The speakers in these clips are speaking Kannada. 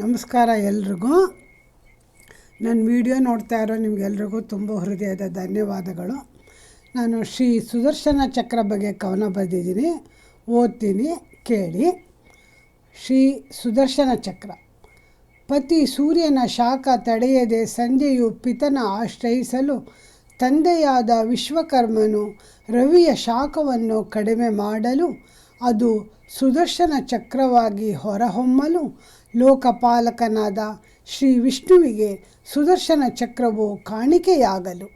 ನಮಸ್ಕಾರ ಎಲ್ರಿಗೂ. ನನ್ನ ವಿಡಿಯೋ ನೋಡ್ತಾ ಇರೋ ನಿಮಗೆಲ್ರಿಗೂ ತುಂಬ ಹೃದಯದ ಧನ್ಯವಾದಗಳು. ನಾನು ಶ್ರೀ ಸುದರ್ಶನ ಚಕ್ರ ಬಗ್ಗೆ ಕವನ ಬರೆದಿದ್ದೀನಿ. ಓದ್ತೀನಿ, ಕೇಳಿ. ಶ್ರೀ ಸುದರ್ಶನ ಚಕ್ರ. ಪತಿ ಸೂರ್ಯನ ಶಾಖ ತಡೆಯದೆ ಸಂಜೆಯು ಪಿತನ ಆಶ್ರಯಿಸಲು ತಂದೆಯಾದ ವಿಶ್ವಕರ್ಮನು ರವಿಯ ಶಾಖವನ್ನು ಕಡಿಮೆ ಮಾಡಲು ಅದು ಸುದರ್ಶನ ಚಕ್ರವಾಗಿ ಹೊರಹೊಮ್ಮಲು ಲೋಕಪಾಲಕನಾದ ಶ್ರೀ ವಿಷ್ಣುವಿಗೆ ಸುದರ್ಶನ ಚಕ್ರವು ಕಾಣಿಕೆಯಾಗಲು.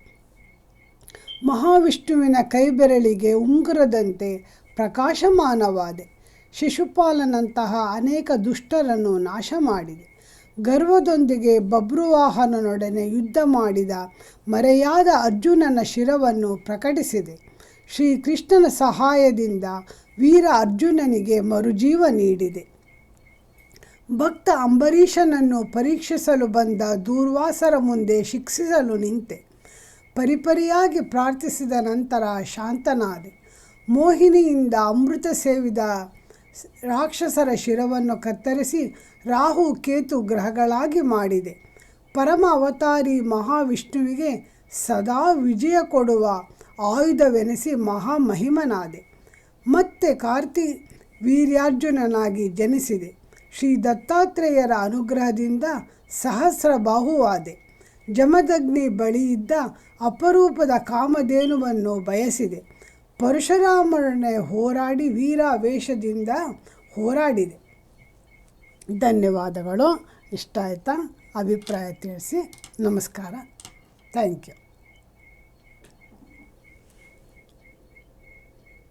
ಮಹಾವಿಷ್ಣುವಿನ ಕೈಬೆರಳಿಗೆ ಉಂಗುರದಂತೆ ಪ್ರಕಾಶಮಾನವಾದೆ. ಶಿಶುಪಾಲನಂತಹ ಅನೇಕ ದುಷ್ಟರನ್ನು ನಾಶ ಮಾಡಿದೆ ಗರ್ವದೊಂದಿಗೆ ಬಬ್ರುವಾಹನನೊಡನೆ ಯುದ್ಧ ಮಾಡಿದ ಮರೆಯಾದ ಅರ್ಜುನನ ಶಿರವನ್ನು ಪ್ರಕಟಿಸಿದೆ. ಶ್ರೀಕೃಷ್ಣನ ಸಹಾಯದಿಂದ ವೀರ ಅರ್ಜುನನಿಗೆ ಮರುಜೀವ ನೀಡಿದೆ. ಭಕ್ತ ಅಂಬರೀಷನನ್ನು ಪರೀಕ್ಷಿಸಲು ಬಂದ ದೂರ್ವಾಸರ ಮುಂದೆ ಶಿಕ್ಷಿಸಲು ನಿಂತೆ. ಪರಿಪರಿಯಾಗಿ ಪ್ರಾರ್ಥಿಸಿದ ನಂತರ ಶಾಂತನಾದೆ. ಮೋಹಿನಿಯಿಂದ ಅಮೃತ ಸೇವಿದ ರಾಕ್ಷಸರ ಶಿರವನ್ನು ಕತ್ತರಿಸಿ ರಾಹು ಕೇತು ಗ್ರಹಗಳಾಗಿ ಮಾಡಿದೆ. ಪರಮ ಅವತಾರಿ ಮಹಾವಿಷ್ಣುವಿಗೆ ಸದಾ ವಿಜಯ ಕೊಡುವ ಆಯುಧವೆನಿಸಿ ಮಹಾಮಹಿಮನಾದೆ. ಮತ್ತೆ ಕಾರ್ತಿ ವೀರ್ಯಾರ್ಜುನನಾಗಿ ಜನಿಸಿದೆ. ಶ್ರೀ ದತ್ತಾತ್ರೇಯರ ಅನುಗ್ರಹದಿಂದ ಸಹಸ್ರ ಬಾಹುವಾದೆ ಜಮದಗ್ನಿ ಬಳಿಯಿದ್ದ ಅಪರೂಪದ ಕಾಮಧೇನುವನ್ನು ಬಯಸಿದೆ. ಪರಶುರಾಮರೊಡನೆ ಹೋರಾಡಿ ವೀರಾವೇಶದಿಂದ ಹೋರಾಡಿದೆ. ಧನ್ಯವಾದಗಳು. ಇಷ್ಟ ಆಯಿತಾ? ಅಭಿಪ್ರಾಯ ತಿಳಿಸಿ. ನಮಸ್ಕಾರ. Thank you.